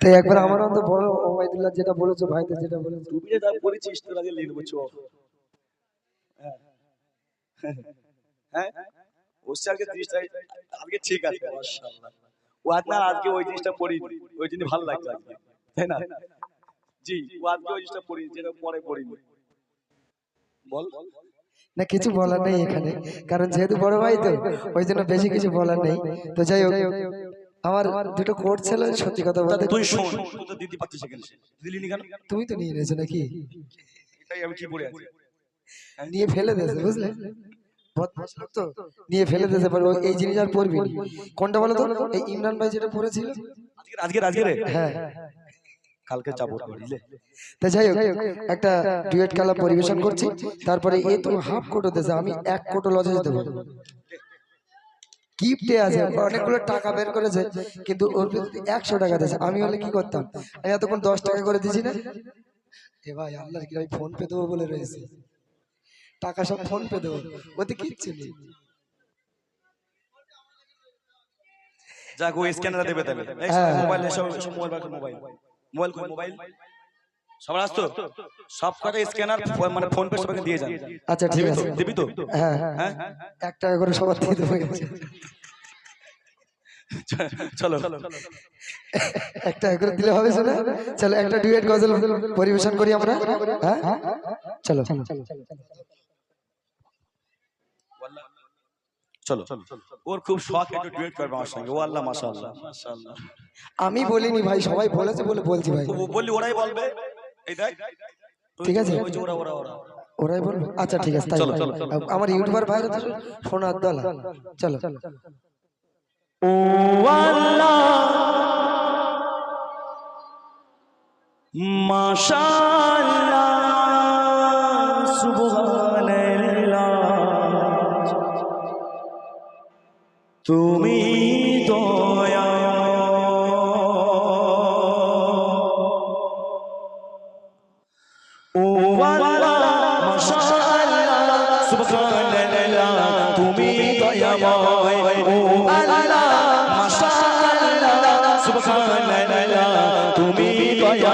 তাই একবার ওবাইদুল্লাহ যেটা বলেছ যেটা বলেছ। তুমি যে যা বলেছিস তোর আগে হ্যাঁ? ওসে আজকে জিনিসটা আজকে ঠিক আছে মাশাআল্লাহ। ও আজকে আজকে ওই জিনিসটা পড়ি ওই জন্য ভালো লাগছে আজকে। তাই না? জি ও আজকে ওই জিনিসটা পড়ি যেটা পরে পড়ি বল। না কিছু বলার নেই এখানে কারণ যেহেতু বড় ভাই তো ওই জন্য বেশি কিছু বলার নেই। তো যাই হোক। আমার দুটো কোট ছিল সত্যি কথা বলতে তুই শোন। তুই তো দিদি পাচ্ছিস এখানে দিলি নি কেন? তুমি তো নিয়ে নিয়েছো নাকি? এটাই আমি কি পড়ে আছি। নিয়ে ফেলে দিয়েছে বুঝলে? তো। নিয়ে ফেলে দিয়েছে পরে এই জিনিস আর পড়বি না। কোনটা বলো তো? এই ইমরান ভাই যেটা পড়েছিল? আজকে আজকে আজকে রে হ্যাঁ। কালকে যাব বুঝলে তা যাই হোক একটা ডুয়েট খেলা পরিবেশন করছি। তারপরে এ তো হাফ কোটো দিয়েছে আমি এক কোটো লজেজ দেবো। গিফটে আছে অনেকগুলো টাকা বের করেছে কিন্তু ওর একশো টাকা দিয়েছে। আমি হলে কি করতাম? আমি এতক্ষণ দশ টাকা করে দিছি না? এ ভাই আল্লাহর কি আমি ফোন পে দেবো বলে রয়েছে। টাকা সব ফোন পে দেবো। ওতে কিচ্ছু নেই। যাক ও স্ক্যানার দেবে তাহলে। হ্যাঁ। মোবাইল এসব এসব মোবাইল মোবাইল মোবাইল মোবাইল সবার আসতো? সব কটা স্ক্যানার মানে ফোন পে সবাইকে দিয়ে যান। আচ্ছা ঠিক আছে। দিবি তো? হ্যাঁ। হ্যাঁ? হ্যাঁ এক টাকা করে সবার দিয়ে দেবো। চলো এক করে দিলে হবে শোনা চলো একটা ডুয়েট গজল পরিবেশন করি আমরা। হ্যাঁ? চলো। চলো ওর খুব শখ একটু ডুয়েট করবে আমার সঙ্গে। ও আল্লাহ মাশাআল্লাহ। মাশাআল্লাহ। আমি বলিনি ভাই সবাই বলেছে বলে বলছি ভাই। ও বললি ওরাই বলবে? এই দেখ। ঠিক আছে। ওরা ওরা ওরা। ওরাই বলবে? আচ্ছা ঠিক আছে তাই। আমার ইউটিউবার ভাইরা তো সোনার দলা। চলো। ও আল্লাহ। মাশাআল্লাহ সুবহানাল্লাহ। তুমি দয়া ও আল্লাহ মাশাআল্লাহ সুবহানাল্লাহ তুমি দয়াময়। ও আল্লাহ।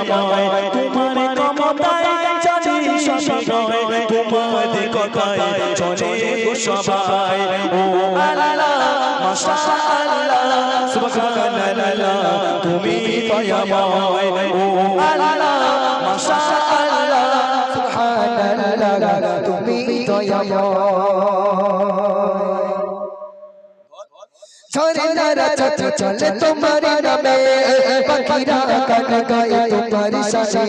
দয়াময় তোমার ক্ষমতায় জানি সবাই তোমার কথায় চলে সবাই। ও আল্লাহ মাশাআল্লাহ সুবহানাল্লাহ তুমি দয়াময়। ও আল্লাহ মাশাআল্লাহ সুবহানাল্লাহ তুমি ঝরে নারা চচ চলে তোমার নামে। পাখিরা গান গায় তোমার শানে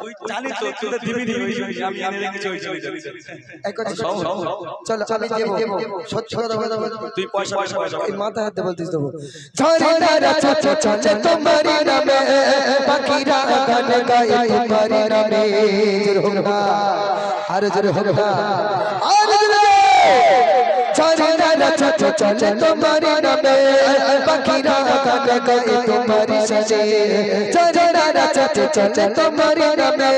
তুই জানিস তো তুই তো দিবি নি ওই ওই আমি এনে রেখেছি ওই ওই এক কথা সব, সব, সব। চলো আমি দেবো। সত্যি কথা কথা তুই পয়সা পয়সা পয়সা এই মাথা হাতে বলতিস দেবো। ঝরে নারা চচ চলে তোমার নামে। পাখিরা গান গায় তোমার নামে। জোর হোক আর জোর হোক আর চচ চলে তোমার নামে। পাখিরা গান গায় তোমার সাজে। ঝরে নারা চচ চলে তোমার নামে।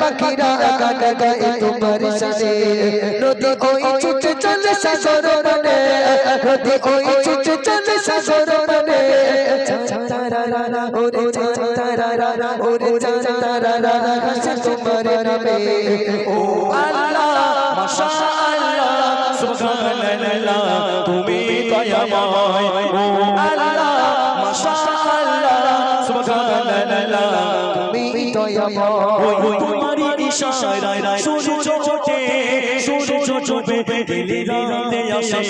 পাখিরা গান গায় তোমার সাজে। নদী ওই ছুটে চলে সাগর বনে। নদী ওই ছুটে চলে সাগর চাঁতারা রানা ওরে রানা ওরে হাসে তোমার নামে। ও আল্লাহ, মাশাআল্লাহ। সুবহানাল্লাহ, তুমি দয়াময়। ও আল্লাহ, মাশাআল্লাহ, সুবহানাল্লাহ, তুমি দয়াময়। তোমারই ইশারায় সূর্য ওঠে সূর্য ডুবে দিলি রাতে আসে।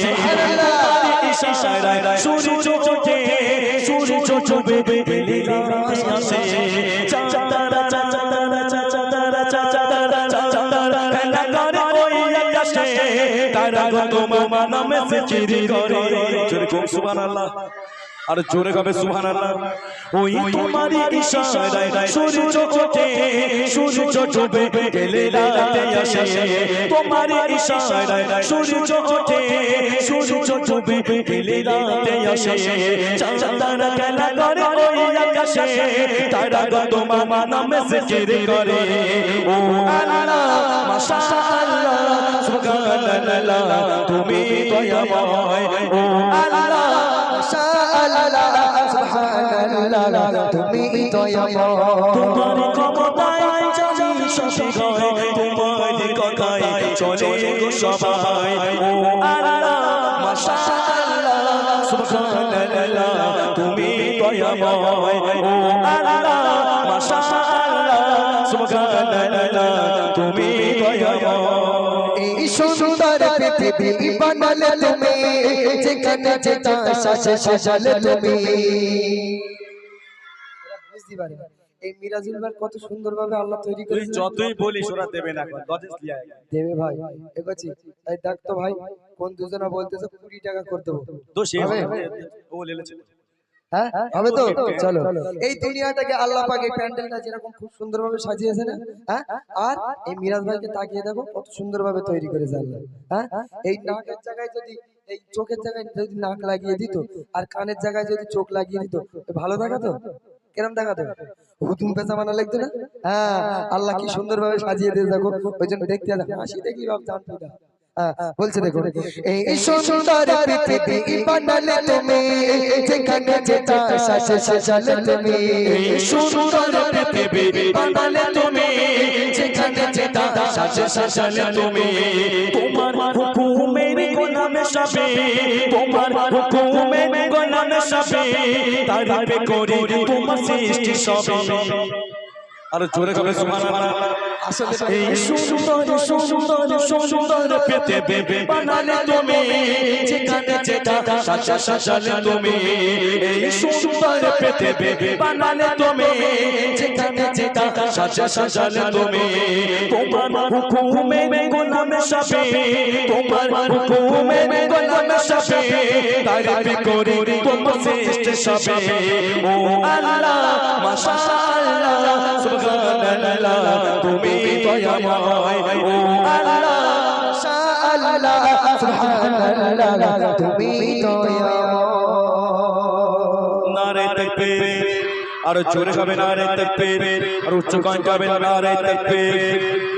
আসে। তোমার নামে জিকির করে। জোরে কোন সুবহানাল্লাহ। আর জোরে গাবে সুবহানাল্লাহ? ওই তোমারই ইশারায় সূর্য ওঠে সূর্য ডুবে গেলে রাতে আসে। তোমারই ইশারায় সূর্য ওঠে সূর্য ডুবে গেলে রাতে আসে। চাঁদারা খেলা করে ওই আকাশে। তারা গো তোমার নামে জিকির করে। ও আল্লাহ মাশাআল্লাহ। সুবহানাল্লাহ তুমি দয়াময়। ও আল্লাহ আল্লাহ, তুমি দয়াময়। তোমার ক্ষমতায় জানি সবে গয় তোমার কথায় চলে সবাই। ও আল্লাহ মাশাআল্লাহ সুবহানাল্লাহ তুমি দয়াময়। ও আল্লাহ মাশাআল্লাহ সুবহানাল্লাহ তুমি দয়াময়। পৃথিবী বানালে তুমি যেখানে যেটা শাসে সাজালে তুমি। বুঝতে পারে। এই মিরাজুল ভাই কত সুন্দরভাবে আল্লাহ তৈরি করে যতই বলিস ওরা দেবে না লজেন্স লিয়া। দেবে ভাই দেখ তো ভাই কোন দুজনা বলতেছে কুড়ি টাকা করে দেবো। তো সে হবে? ও লেলেছে হ্যাঁ? হবে তো? চলো। এই দুনিয়াটাকে আল্লাহ পাক এই প্যান্ডেলটা যেরকম খুব সুন্দরভাবে সাজিয়েছে না হ্যাঁ? আর এই মিরাজ ভাইকে তাকিয়ে দেখো কত সুন্দরভাবে তৈরি করেছে আল্লাহ হ্যাঁ? এই নাকের জায়গায় যদি এই চোখের জায়গায় যদি নাক লাগিয়ে দিত আর কানের জায়গায় যদি চোখ লাগিয়ে দিত ভালো দেখাতো? কেরম দেখাতো? হুতুম পেঁচা মানা লাগতো না? হ্যাঁ আল্লাহ কি সুন্দরভাবে সাজিয়ে দিয়ে দেখো ওই জন্য দেখতে দেখো হাসি দেখলি ভাব জানতো না। হ্যাঁ, বলছে দেখো এই সুন্দর পৃথিবী বানালে তুমি যেখানে যেটা সাজে সাজালে তুমি। সুন্দর পৃথিবী বানালে তুমি যেখানে যেটা সাজে সাজালে তুমি। তোমার হুকুমের গোলামে সবে তোমার হুকুমের গোলামে সবে তারিফে করি তোমার সৃষ্টি সবে। আর জোরে কবে সুবহানাল্লাহ। এই সুন্দর সুন্দর সুন্দর পৃথিবী বানালে তুমি যেখানে যেটা সাজা সাজালে তুমি। এই সুন্দর পৃথিবী বানালে তুমি যেখানে যেটা সাজা সাজালে তুমি। তোমার হুকুমে গোলামে সবে তোমার হুকুমে গোলামে সবে তারিফ করি তোমার সৃষ্টি সবে। ও আল্লাহ, মাশাআল্লাহ, সুবহানাল্লাহ, তুমি দয়াময়। ও আল্লাহ আল্লাহ সুবহানাল্লাহ, তুমি দয়াময়। নারে তাকবীর। আর জোরে হবে নারে তাকবীর। আর উচ্চ কণ্ঠে নারে তাকবীর।